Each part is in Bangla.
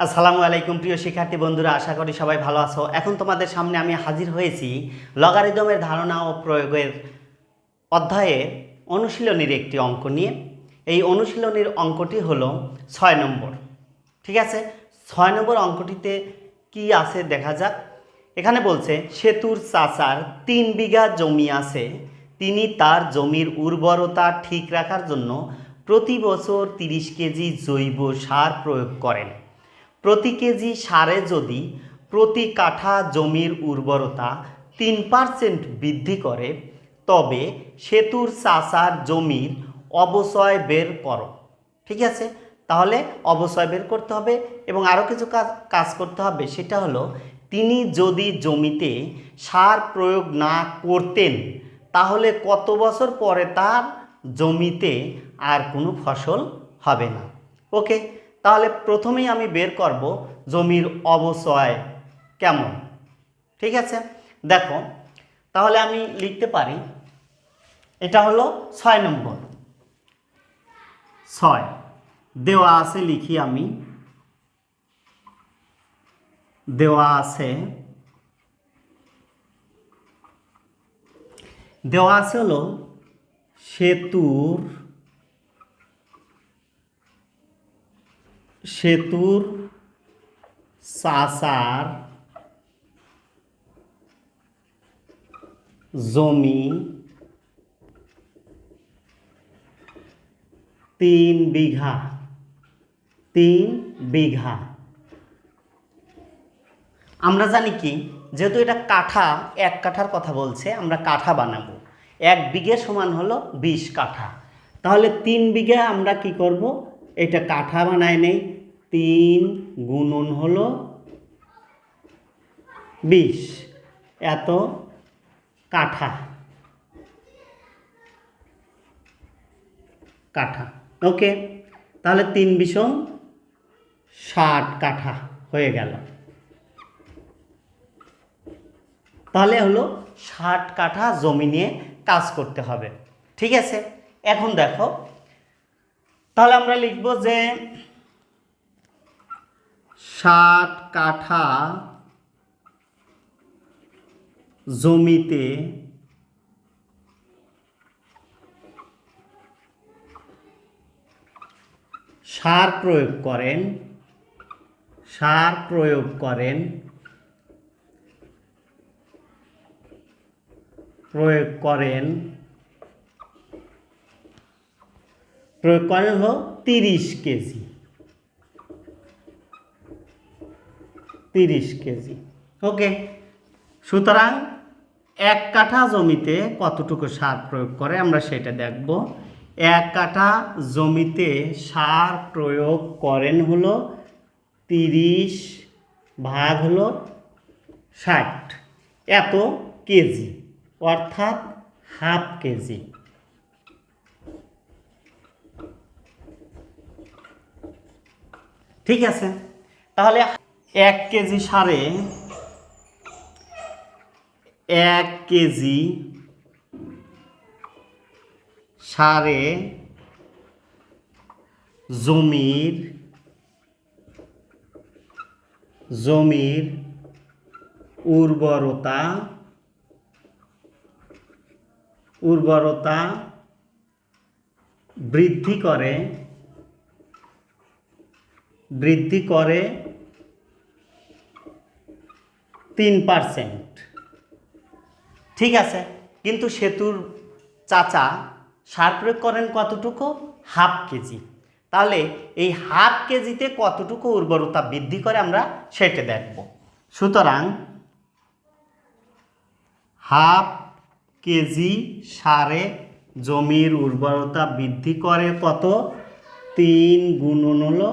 আসসালামু আলাইকুম, প্রিয় শিক্ষার্থী বন্ধুরা, আশা করি সবাই ভালো আছো। এখন তোমাদের সামনে আমি হাজির হয়েছি লগারিদমের ধারণা ও প্রয়োগের অধ্যায়ে অনুশীলনীর একটি অঙ্ক নিয়ে। এই অনুশীলনীর অঙ্কটি হলো ছয় নম্বর। ঠিক আছে? ছয় নম্বর অঙ্কটিতে কি আছে দেখা যাক। এখানে বলছে, সেতুর চাচার তিন বিঘা জমি আছে। তিনি তার জমির উর্বরতা ঠিক রাখার জন্য প্রতি বছর তিরিশ কেজি জৈব সার প্রয়োগ করেন। প্রতি কেজি সারে যদি প্রতি কাঠা জমির উর্বরতা তিন পার্সেন্ট বৃদ্ধি করে, তবে সেতুর চাষার জমির অবচয় বের করো। ঠিক আছে? তাহলে অবচয় বের করতে হবে এবং আরও কিছু কাজ কাজ করতে হবে। সেটা হলো, তিনি যদি জমিতে সার প্রয়োগ না করতেন, তাহলে কত বছর পরে তার জমিতে আর কোনো ফসল হবে না। ওকে? তাহলে প্রথমেই আমি বের করব জমির অবচয় কেমন? ঠিক আছে? দেখো, তাহলে আমি লিখতে পারি, এটা হলো ছয় নম্বর। ছয়, দেওয়া আছে লিখি আমি। দেওয়া আছে দেওয়া আছে হলো সেতুর সেতুর চাষার জমি তিন বিঘা তিন বিঘা। আমরা জানি কি, যেহেতু এটা কাঠা, এক কাঠার কথা বলছে, আমরা কাঠা বানাবো। এক বিঘে সমান হলো বিশ কাঠা। তাহলে তিন বিঘা আমরা কি করব? এটা কাঠা বানায় নেই। তিন গুণন হলো বিশ। এত কাঠা। কাঠা। ওকে, তাহলে তিন বিষম ষাট কাঠা হয়ে গেল। তাহলে হলো ষাট কাঠা জমি নিয়ে কাজ করতে হবে। ঠিক আছে? এখন দেখো। তাহলে আমরা লিখব যে ষাট কাঠা জমিতে সার প্রয়োগ করেন, সার প্রয়োগ করেন প্রয়োগ করেন প্রয়োগ করেন হলো তিরিশ কেজি। তিরিশ কেজি। ওকে? সুতরাং এক কাঠা জমিতে কতটুকু সার প্রয়োগ করে আমরা সেটা দেখব। এক কাঠা জমিতে সার প্রয়োগ করেন হলো তিরিশ ভাগ হলো ষাট। এত কেজি, অর্থাৎ হাফ কেজি। ঠিক আছে? তাহলে এক কেজি সারে এক কেজি সারে জমির জমির উর্বরতা উর্বরতা বৃদ্ধি করে বৃদ্ধি করে তিন পার্সেন্ট ঠিক আছে, কিন্তু সেতুর চাচা সার প্রয়োগ করেন কতটুকু? Half KG. তাহলে এই হাফ কেজিতে কতটুকু উর্বরতা বৃদ্ধি করে আমরা সেটা দেখব। সুতরাং হাফ কেজি সারে জমির উর্বরতা বৃদ্ধি করে কত? তিন গুণন হলো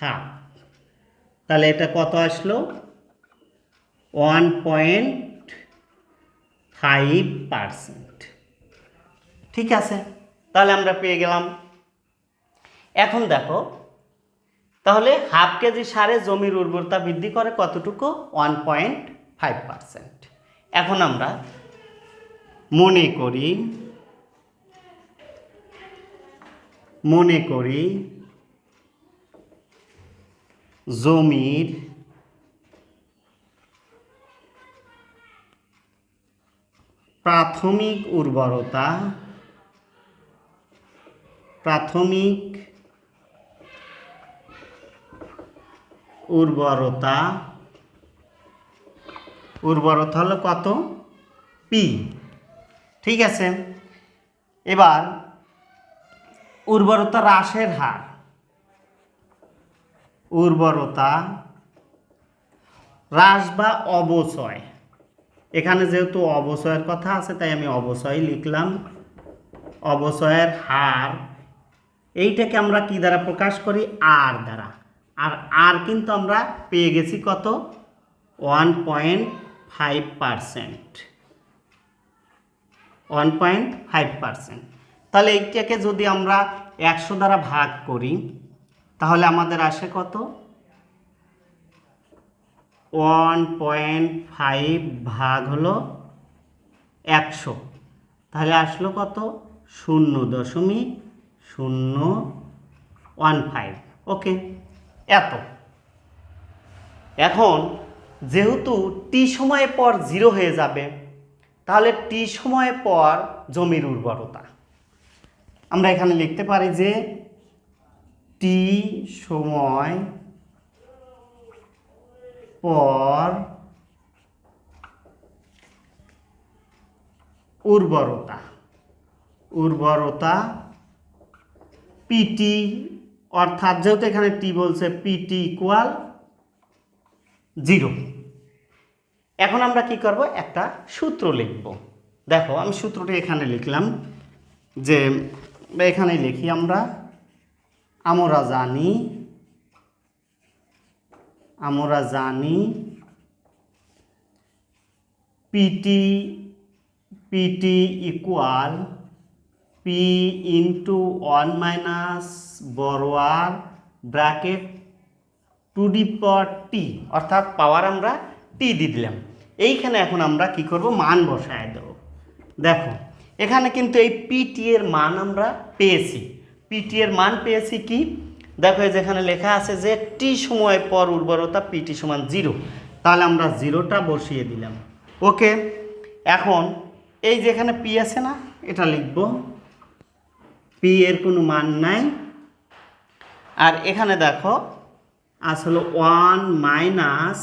হাফ। তাহলে এটা কত আসলো? ওয়ান পয়েন্ট ফাইভ পারসেন্ট ঠিক আছে, তাহলে আমরা পেয়ে গেলাম। এখন দেখো, তাহলে হাফ কেজি সারে জমির উর্বরতা বৃদ্ধি করে কতটুকু? ওয়ান পয়েন্ট ফাইভ পারসেন্ট এখন আমরা মনে করি মনে করি জমির প্রাথমিক উর্বরতা প্রাথমিক উর্বরতা উর্বরতা হলো কত? পি ঠিক আছে? এবার উর্বরতা হ্রাসের হার। উর্বরতা হ্রাস বা অবচয়। এখানে যেহেতু অবচয়ের কথা আছে, তাই আমি অবচয় লিখলাম। অবচয়ের হার, এইটাকে আমরা কি দ্বারা প্রকাশ করি? আর দ্বারা। আর আর কিন্তু আমরা পেয়ে গেছি কত? One point five percent. One point five percent. তাহলে এইটাকে যদি আমরা একশো দ্বারা ভাগ করি, তাহলে আমাদের আসে কত? ওয়ান পয়েন্ট ফাইভ ভাগ হলো একশো। তাহলে আসলো কত? শূন্য দশমিক শূন্য ওয়ান ফাইভ ওকে, এত। এখন যেহেতু টি সময় পর জিরো হয়ে যাবে, তাহলে টি সময় পর জমির উর্বরতা। আমরা এখানে লিখতে পারি যে টি সময় পর উর্বরতা। উর্বরতা পিটি অর্থাৎ যেহেতু এখানে টি বলছে পিটি ইকুয়াল জিরো এখন আমরা কি করব? একটা সূত্র লিখব। দেখো, আমি সূত্রটা এখানে লিখলাম যে এখানে লিখি আমরা আমরা জানি আমরা জানি PT PT equal P into one minus বড় আর ব্র্যাকেট টু ডি পর টি অর্থাৎ পাওয়ার আমরা টি দিয়ে দিলাম। এইখানে এখন আমরা কি করব? মান বসায় দেব। দেখো, এখানে কিন্তু এই পিটি এর মান আমরা পেয়েছি। পিটি এর মান পেয়েছি কি? দেখো এই যেখানে লেখা আছে যে টি সময় পর উর্বরতা পিটি সমান জিরো তাহলে আমরা জিরোটা বসিয়ে দিলাম। ওকে এখন এই যেখানে পি আছে না, এটা লিখব। পি এর কোনো মান নাই। আর এখানে দেখো আসলে ওয়ান মাইনাস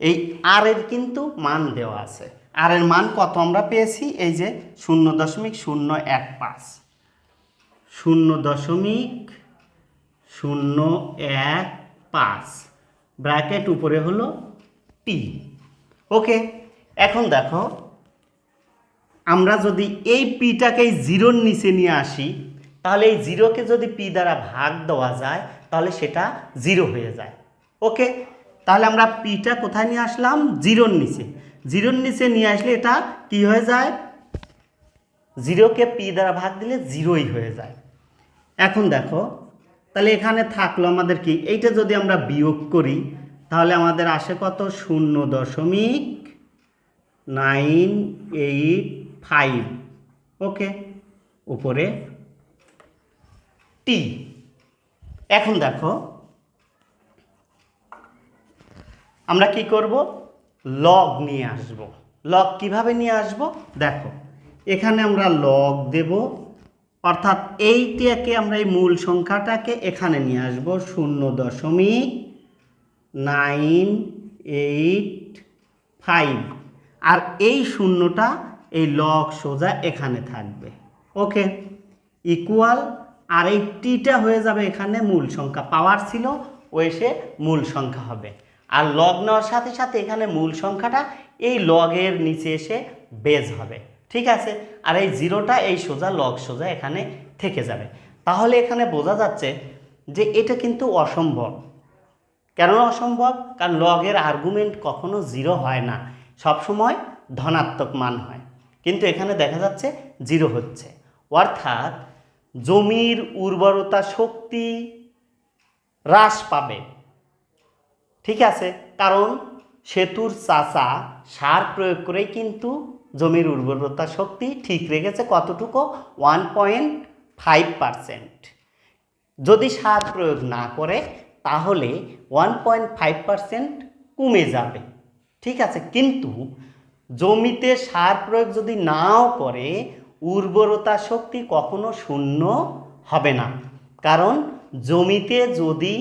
এই আর এর কিন্তু মান দেওয়া আছে। আর এর মান কত আমরা পেয়েছি? এই যে শূন্য দশমিক শূন্য এক পাঁচ। শূন্য দশমিক শূন্য এক পাঁচ। ব্র্যাকেট উপরে হলো টি ওকে, এখন দেখো, আমরা যদি এই পিটাকে জিরোর নিচে নিয়ে আসি, তাহলে এই জিরোকে যদি পি দ্বারা ভাগ দেওয়া যায়, তাহলে সেটা জিরো হয়ে যায়। ওকে, তাহলে আমরা পিটা কোথায় নিয়ে আসলাম? জিরোর নিচে। জিরোর নিচে নিয়ে আসলে এটা কি হয়ে যায়? জিরোকে পি দ্বারা ভাগ দিলে জিরোই হয়ে যায়। এখন দেখো তাহলে এখানে থাকল আমাদের কি? এইটা যদি আমরা বিয়োগ করি, তাহলে আমাদের আসে কত? শূন্য দশমিক নাইন এইট ফাইভ। ওকে? উপরে টি। এখন দেখো, আমরা কি করব? লগ নিয়ে আসব। লগ কীভাবে নিয়ে আসব? দেখো, এখানে আমরা লগ দেব। অর্থাৎ এইটাকে আমরা এই মূল সংখ্যাটাকে এখানে নিয়ে আসব, শূন্য দশমিক নাইন এইট ফাইভ। আর এই শূন্যটা এই লগ সোজা এখানে থাকবে। ওকে, ইকুয়াল, আর এই টিটা হয়ে যাবে এখানে মূল সংখ্যা, পাওয়ার ছিল, ও এসে মূল সংখ্যা হবে। আর লগ নেওয়ার সাথে সাথে এখানে মূল সংখ্যাটা এই লগের নিচে এসে বেজ হবে। ঠিক আছে? আর এই জিরোটা এই সোজা লগ সোজা এখানে থেকে যাবে। তাহলে এখানে বোঝা যাচ্ছে যে এটা কিন্তু অসম্ভব। কেন অসম্ভব? কারণ লগের আর্গুমেন্ট কখনো জিরো হয় না। সবসময় ধনাত্মক মান হয়। কিন্তু এখানে দেখা যাচ্ছে জিরো হচ্ছে। অর্থাৎ জমির উর্বরতা শক্তি হ্রাস পাবে। ঠিক আছে? কারণ সেতুর চাচা সার প্রয়োগ করেই কিন্তু জমির উর্বরতা শক্তি ঠিক রেখেছে কতটুকু? ওয়ান পয়েন্ট ফাইভ পারসেন্ট যদি সার প্রয়োগ না করে, তাহলে ওয়ান পয়েন্ট ফাইভ পারসেন্ট কমে যাবে। ঠিক আছে? কিন্তু জমিতে সার প্রয়োগ যদি নাও করে, উর্বরতা শক্তি কখনো শূন্য হবে না। কারণ জমিতে যদি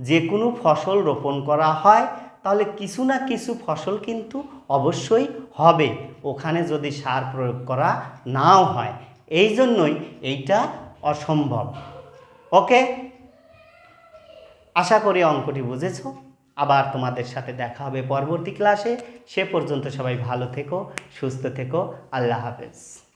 যে কোনো ফসল রোপণ করা হয় তাহলে কিছু না কিছু ফসল কিন্তু অবশ্যই হবে। ওখানে যদি সার প্রয়োগ করা নাও হয়, এই জন্যই এইটা অসম্ভব। ওকে? আশা করি অঙ্কটি বুঝেছ। আবার তোমাদের সাথে দেখা হবে পরবর্তী ক্লাসে। সে পর্যন্ত সবাই ভালো থেকো, সুস্থ থেকো। আল্লাহ হাফেজ।